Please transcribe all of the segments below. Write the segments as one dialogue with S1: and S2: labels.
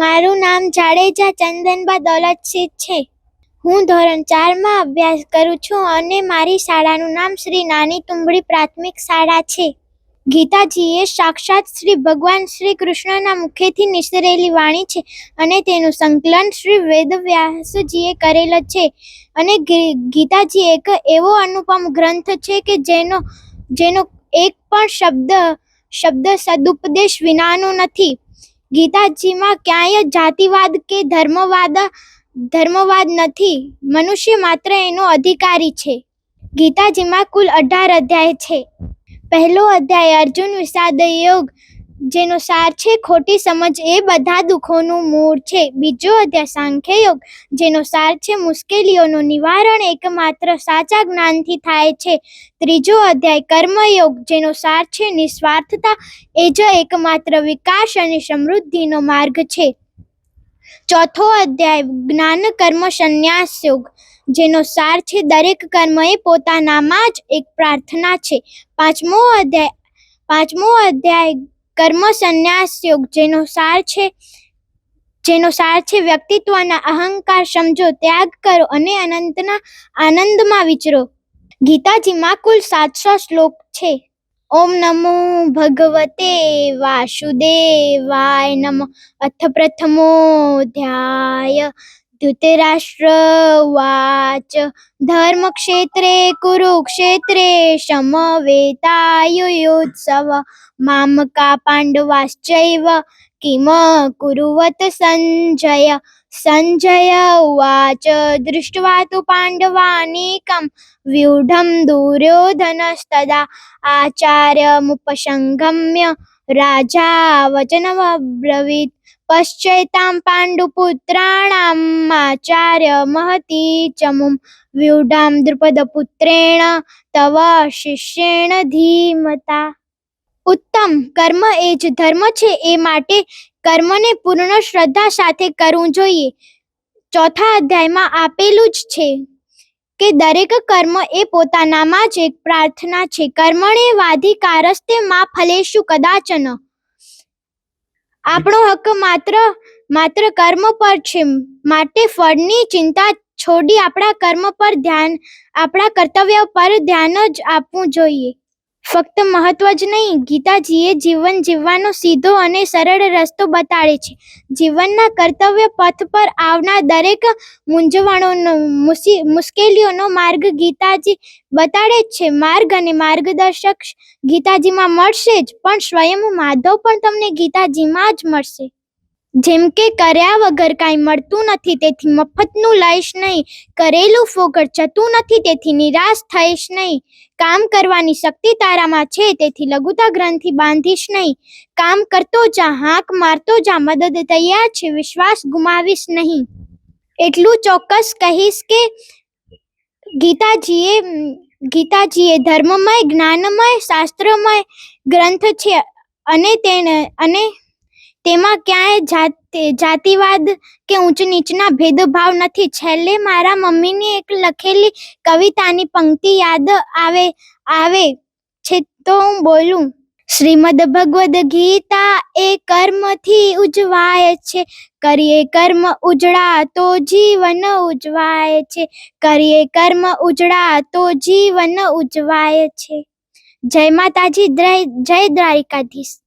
S1: મારું નામ જાડેજા ચંદનબા દોલતસિંહ છે. હું ધોરણ ચારમાં અભ્યાસ કરું છું અને મારી શાળાનું નામ શ્રી નાની તુંબડી પ્રાથમિક શાળા છે. ગીતાજી એ સાક્ષાત શ્રી ભગવાન શ્રી કૃષ્ણના મુખેથી નિસરેલી વાણી છે અને તેનું સંકલન શ્રી વેદવ્યાસજીએ કરેલો છે. અને ગીતાજી એક એવો અનુપમ ગ્રંથ છે કે જેનો જેનો એક પણ શબ્દ શબ્દ સદુપદેશ વિનાનો નથી. ગીતાજીમાં ક્યાંય જાતિવાદ કે ધર્મવાદ ધર્મવાદ નથી. મનુષ્ય માત્ર એનો અધિકારી છે. ગીતાજીમાં કુલ અઢાર અધ્યાય છે. પહેલો અધ્યાય અર્જુન વિષાદ યોગ જેનો સાર છે, ખોટી સમજ એ બધા દુઃખોનું મૂળ છે. બીજો અધ્યાય સાંખ્ય યોગ જેનો સાર છે, મુશ્કેલીઓનું નિવારણ એકમાત્ર સાચા જ્ઞાનથી થાય છે. ત્રીજો અધ્યાય, કર્મયોગ, જેનો સાર છે, નિસ્વાર્થતા, એ જ એકમાત્ર વિકાસ અને સમૃદ્ધિનો માર્ગ છે. ચોથો અધ્યાય, જ્ઞાન, કર્મ, સંન્યાસ યોગ, જેનો સાર છે, દરેક કર્મ એ પોતાનામાં જ એક પ્રાર્થના છે. પાંચમો અધ્યાય પાંચમો અધ્યાય કર્મ સંન્યાસ યોગ, જેનો સાર છે, જેનો સાર છે વ્યક્તિત્વના અહંકાર. સમજો, ત્યાગ કરો અને અનંતના આનંદમાં વિચરો. ગીતાજીમાં કુલ સાતસો શ્લોક છે. ઓમ નમો ભગવતે વાસુદેવાય નમ. અથ પ્રથમોધ્યાય ધૃતરાષ્ટ્ર વાચ ધર્મક્ષેત્રે કુરુક્ષેત્રે સમવેતાયુયોત્સવ મામકા પાંડવાશ્ચૈવ કિમ કુરુવત સંજય સંજય ઉવાચ દૃષ્ટવા તુ પાંડવાનીકમ વ્યુઢમ દુર્યોધનસ્તદા આચાર્યમુપસંગમ્ય રાજા વચનમબ્રવીત पश्चैतां पाण्डुपुत्राणाम् आचार्य महती च मुं व्यूढां द्रुपदपुत्रेण तव શિષ્યેણ ધીમતા ઉત્તમ કર્મ એ જ ધર્મ છે એ માટે કર્મને પૂર્ણ શ્રદ્ધા સાથે કરવું જોઈએ ચોથા અધ્યાયમાં આપેલું જ છે કે દરેક કર્મ એ પોતાનામાં જ એક પ્રાર્થના છે કર્મણે વાધિકારસ્તે માં ફલેશુ કદાચન આપણો હક માત્ર માત્ર કર્મ પર છે. માટે ફળની ચિંતા છોડી આપણા કર્મ પર ધ્યાન, આપણા કર્તવ્ય પર ધ્યાન જ આપવું જોઈએ. ફક્ત મહત્વ જ નહીં, ગીતાજીએ જીવન જીવવાનો સીધો અને સરળ રસ્તો બતાડે છે. જીવનના કર્તવ્ય પથ પર આવનાર દરેક મૂંઝવણોનો મુશ્કેલીઓનો માર્ગ ગીતાજી બતાડે જ છે. માર્ગ અને માર્ગદર્શક ગીતાજીમાં મળશે જ, પણ સ્વયં માધવ પણ તમને ગીતાજીમાં જ મળશે. જેમ કે કર્યા વગર કાંઈ મળતું નથી, તેથી મફતનું લઈશ નહીં. કરેલું ફોકટ જતું નથી, તેથી નિરાશ થઈશ નહીં. કામ કરવાની શક્તિ તારામાં છે, તેથી લઘુતા ગ્રંથિ બાંધીશ નહીં. કામ કરતો જા, હાંક મારતો જા, મદદ તૈયાર છે, વિશ્વાસ ગુમાવીશ નહીં. એટલું ચોક્કસ કહીશ કે ગીતાજીએ ગીતાજીએ ધર્મમય, જ્ઞાનમય, શાસ્ત્રમય ગ્રંથ છે અને તેને, અને તેમાં ક્યાંય જાતિ, જાતિવાદ કે ઊંચ નીચના ભેદભાવ નથી. છેલ્લે મારા મમ્મીની એક લખેલી કવિતાની પંક્તિ યાદ આવે આવે છે તો હું બોલું. શ્રીમદ ભગવદ ગીતા એ કર્મથી ઉજવાય છે. કરીએ કર્મ ઉજળા તો જીવન ઉજવાય છે. કરીએ કર્મ ઉજળા તો જીવન ઉજવાય છે. જય માતાજી જય દ્વારિકાધીશ.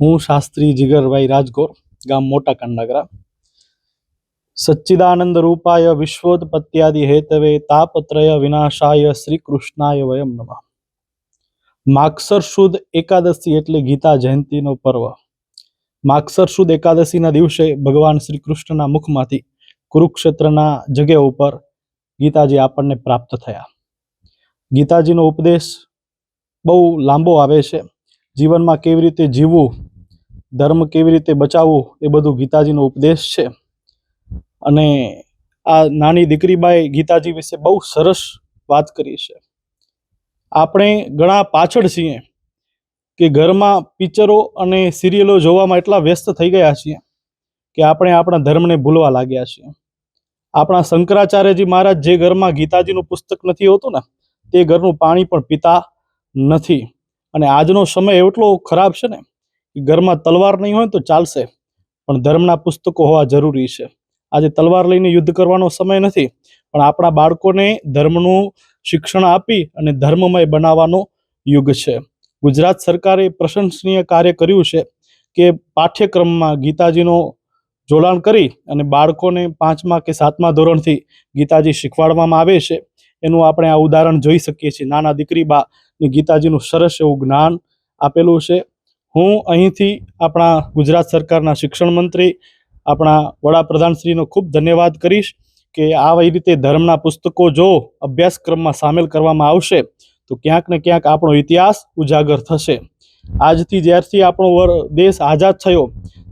S2: હું શાસ્ત્રી જીગરભાઈ રાજગોર, ગામ મોટા કંડાગરા સચ્ચિદાનંદ રૂપાય વિશ્વોત્પત્યાદિ હેતવે તાપત્રય વિનાશાય શ્રી કૃષ્ણાય વયમ નમઃ. માક્ષર સુદ એકાદશી એટલે ગીતા જયંતીનો પર્વ. માક્ષર સુદ એકાદશીના દિવસે ભગવાન શ્રી કૃષ્ણના મુખમાંથી કુરુક્ષેત્રના જગ્યા ઉપર ગીતાજી આપણને પ્રાપ્ત થયા. ગીતાજીનો ઉપદેશ બહુ લાંબો આવે છે. જીવનમાં કેવી રીતે જીવવું ધર્મ કેવી રીતે બચાવવું એ બધું ગીતાજીનો ઉપદેશ છે. અને આ નાની દીકરીબાએ ગીતાજી વિશે બહુ સરસ વાત કરી છે. આપણે ઘણા પાછળ છીએ કે ઘરમાં પિક્ચરો અને સિરિયલો જોવામાં એટલા વ્યસ્ત થઈ ગયા છીએ કે આપણે આપણા ધર્મને ભૂલવા લાગ્યા છીએ. આપણા શંકરાચાર્યજી મહારાજ જે ઘરમાં ગીતાજીનું પુસ્તક નથી હોતું ને, તે ઘરનું પાણી પણ પીતા નથી. અને આજનો સમય એટલો ખરાબ છે ને ઘરમાં તલવાર નહીં હોય તો ચાલશે. પણ ધર્મના પુસ્તકો હોવા જરૂરી છે. આજે તલવાર લઈને યુદ્ધ કરવાનો સમય નથી, પણ આપણા બાળકોને ધર્મનું શિક્ષણ આપી અને ધર્મમય બનાવવાનો યુગ છે. ગુજરાત સરકારે પ્રશંસનીય કાર્ય કર્યું છે કે પાઠ્યક્રમમાં ગીતાજીનો જોડાણ કરી અને બાળકોને પાંચમા કે સાતમા ધોરણથી ગીતાજી શીખવાડવામાં આવે છે. એનું આપણે આ ઉદાહરણ જોઈ શકીએ છીએ. નાના દીકરી બા ગીતાજીનું સરસ એવું જ્ઞાન આપેલું છે. હું અહીંથી આપણા ગુજરાત સરકારના શિક્ષણ મંત્રી, આપણા વડાપ્રધાનશ્રીનો ખૂબ ધન્યવાદ કરીશ કે આવી રીતે ધર્મના પુસ્તકો જો અભ્યાસક્રમમાં સામેલ કરવામાં આવશે, તો ક્યાંક ને ક્યાંક આપણો ઇતિહાસ ઉજાગર થશે. આજથી જ્યારથી આપણો દેશ આઝાદ થયો,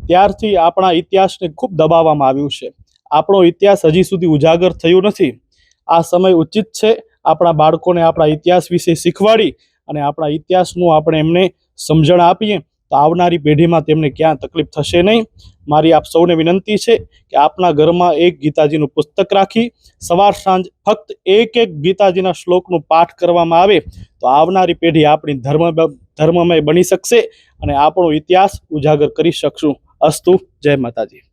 S2: ત્યારથી આપણા ઇતિહાસને ખૂબ દબાવવામાં આવ્યું છે. આપણો ઇતિહાસ હજી સુધી ઉજાગર થયો નથી. આ સમય ઉચિત છે. આપણા બાળકોને આપણા ઇતિહાસ વિશે શીખવાડી અને આપણા ઇતિહાસનું આપણે એમને સમજણ આપીએ તો આવનારી પેઢીમાં તેમને ક્યાં તકલીફ થશે નહીં. મારી આપ સૌને વિનંતી છે કે આપના ઘરમાં એક ગીતાજીનું પુસ્તક રાખી સવાર સાંજ ફક્ત એક એક ગીતાજીના શ્લોકનું પાઠ કરવામાં આવે તો આવનારી પેઢી આપણી ધર્મ ધર્મમય બની શકશે અને આપણો ઇતિહાસ ઉજાગર કરી શકશું. અસ્તુ, જય માતાજી.